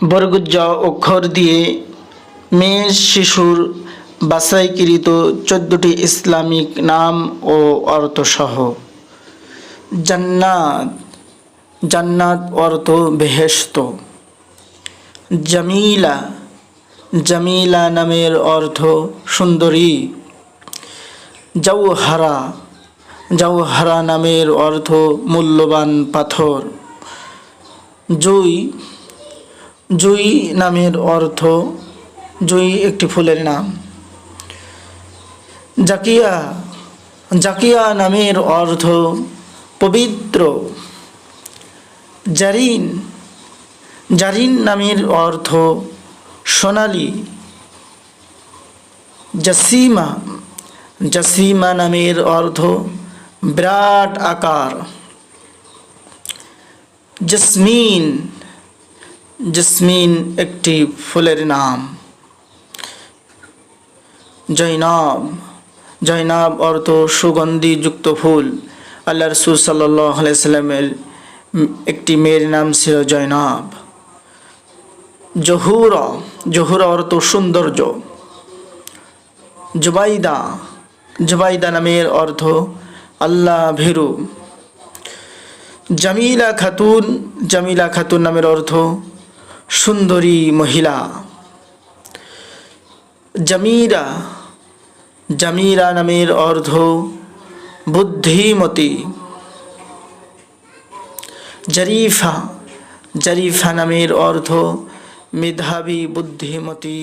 বর্গুজ্জ অক্ষর দিয়ে মেয়ে শিশুর বাছাইকৃত চোদ্দটি ইসলামিক নাম ও অর্থসহ। জান্নাত জান্নাত অর্থ বেহেস্ত জামিলা জামিলা নামের অর্থ সুন্দরী। জৌহারা জৌহারা নামের অর্থ মূল্যবান পাথর। জুই জুই নামের অর্থ, জুই একটি ফুলের নাম। জাকিয়া জাকিয়া নামের অর্থ পবিত্র। জারিন জারিন নামের অর্থ সোনালি। জাসিমা জাসিমা নামের অর্থ বিরাট আকার। জসমিন জসমিন একটি ফুলের নাম। জৈনব জৈনব অর্থ সুগন্ধিযুক্ত ফুল। আল্লাহ রসুল সাল্লাহ একটি মেয়ের নাম ছিল জৈনব জহুর। জহুর অর্থ সৌন্দর্য। জুবাইদা। জুবাইদা নামের অর্থ আল্লাহ ভেরু। জামিলা খাতুন। জামিলা খাতুন নামের অর্থ সুন্দরী মহিলা। জামিরা জামিরা নামের অর্ধ বুদ্ধিমতী। জরিফা জরিফা নামের অর্থ মেধাবী বুদ্ধিমতী।